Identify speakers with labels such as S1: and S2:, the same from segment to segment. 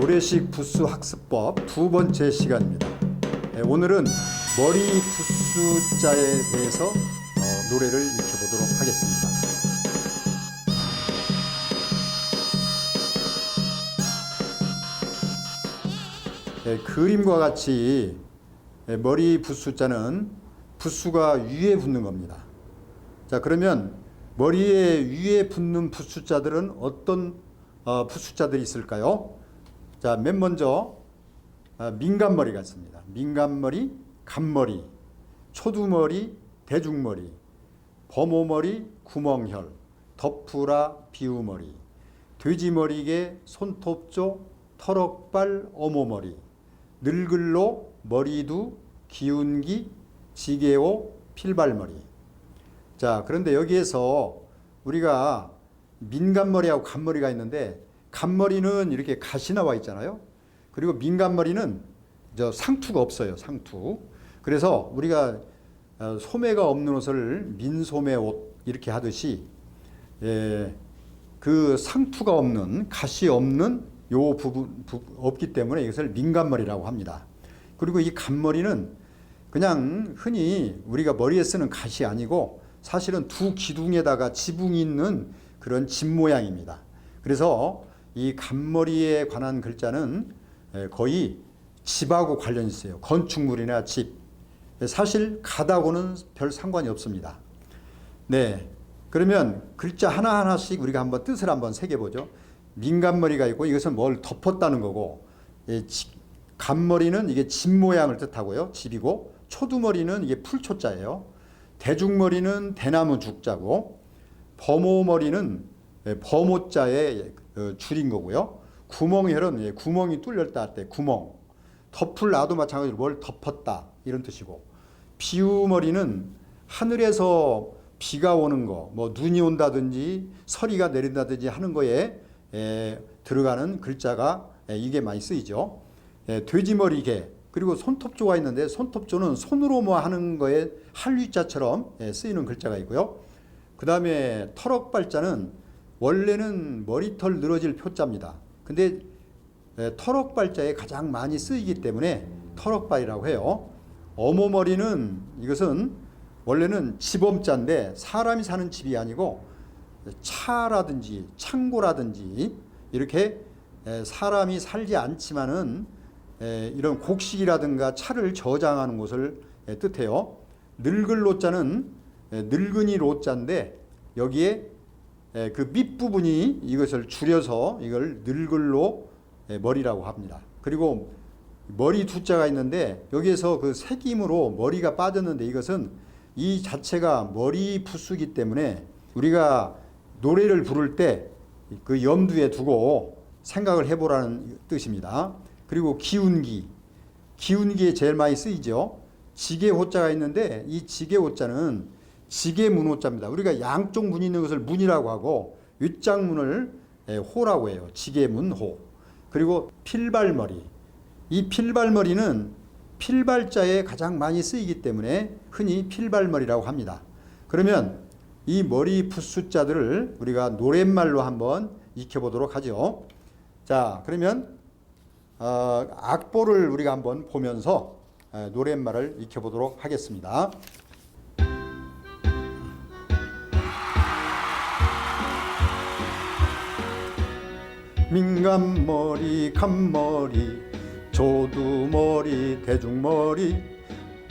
S1: 노래식 부수 학습법 두 번째 시간입니다. 네, 오늘은 머리 부수자에 대해서 어, 노래를 익혀보도록 하겠습니다. 네, 그림과 같이 네, 머리 부수자는 부수가 위에 붙는 겁니다. 자 그러면 머리에 위에 붙는 부수자들은 어떤 어, 부수자들이 있을까요? 자, 맨 먼저 아, 민간머리가 있습니다. 민간머리, 간머리, 초두머리, 대중머리, 범오머리, 구멍혈, 덮으라, 비우머리, 돼지머리개, 손톱조, 터럭발, 어모머리, 늙을로, 머리두, 기운기, 지게오, 필발머리. 자, 그런데 여기에서 우리가 민간머리하고 간머리가 있는데 간머리는 이렇게 갓이 나와 있잖아요. 그리고 민간머리는 저 상투가 없어요. 상투. 그래서 우리가 어, 소매가 없는 옷을 민소매 옷 이렇게 하듯이 예, 그 상투가 없는 갓이 없는 요 부분 부, 없기 때문에 이것을 민간머리라고 합니다. 그리고 이 간머리는 그냥 흔히 우리가 머리에 쓰는 갓이 아니고 사실은 두 기둥에다가 지붕이 있는 그런 집 모양입니다. 그래서 이 간머리에 관한 글자는 거의 집하고 관련이 있어요. 건축물이나 집. 사실 가다고는 별 상관이 없습니다. 네. 그러면 글자 하나하나씩 우리가 한번 뜻을 한번 새겨보죠. 민간머리가 있고 이것은 뭘 덮었다는 거고, 간머리는 이게 집 모양을 뜻하고요. 집이고, 초두머리는 이게 풀초자예요. 대중머리는 대나무 죽자고, 범오머리는 범오자의 줄인 거고요. 구멍혈은 예, 구멍이 뚫렸다 할 때 구멍. 덮을 나도 마찬가지로 뭘 덮었다 이런 뜻이고 비우머리는 하늘에서 비가 오는 거, 뭐 눈이 온다든지 서리가 내린다든지 하는 거에 에, 들어가는 글자가 에, 이게 많이 쓰이죠. 에, 돼지머리개 그리고 손톱조가 있는데 손톱조는 손으로 뭐 하는 거에 할위자처럼 에, 쓰이는 글자가 있고요. 그 다음에 터럭발자는 원래는 머리털 늘어질 표자입니다. 근데 터럭발자에 가장 많이 쓰이기 때문에 터럭발이라고 해요. 어모머리는 이것은 원래는 집엄자인데 사람이 사는 집이 아니고 차라든지 창고라든지 이렇게 사람이 살지 않지만은 이런 곡식이라든가 차를 저장하는 곳을 뜻해요. 늙을 노자는 늙은이 로자인데 여기에 그 밑부분이 이것을 줄여서 이걸 늙을로 머리라고 합니다. 그리고 머리 두자가 있는데 여기에서 그 색임으로 머리가 빠졌는데 이것은 이 자체가 머리 푸수기 때문에 우리가 노래를 부를 때 그 염두에 두고 생각을 해보라는 뜻입니다. 그리고 기운기, 기운기에 제일 많이 쓰이죠. 지게 호자가 있는데 이 지게 호자는 지게 문호자입니다. 우리가 양쪽 문이 있는 것을 문이라고 하고 윗장문을 호라고 해요. 지게 문호. 그리고 필발머리. 이 필발머리는 필발자에 가장 많이 쓰이기 때문에 흔히 필발머리라고 합니다. 그러면 이 머리 풋숫자들을 우리가 노랫말로 한번 익혀보도록 하죠. 자, 그러면 어, 악보를 우리가 한번 보면서 노랫말을 익혀보도록 하겠습니다. 민간머리, 간머리, 조두머리, 대중머리,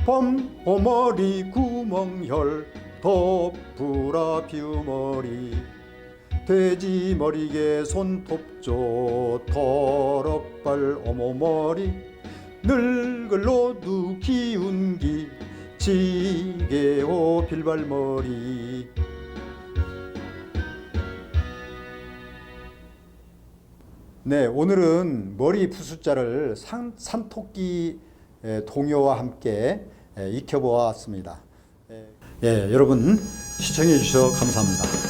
S1: 범오머리, 구멍혈, 덮으라 비우머리, 돼지머리개, 손톱조, 터럭발, 어머머리, 늙을 노두, 기운기, 지게호, 빌발머리, 네, 오늘은 머리 푸숫자를 산, 산토끼 동요와 함께 익혀보았습니다. 예, 여러분 시청해 주셔서 감사합니다.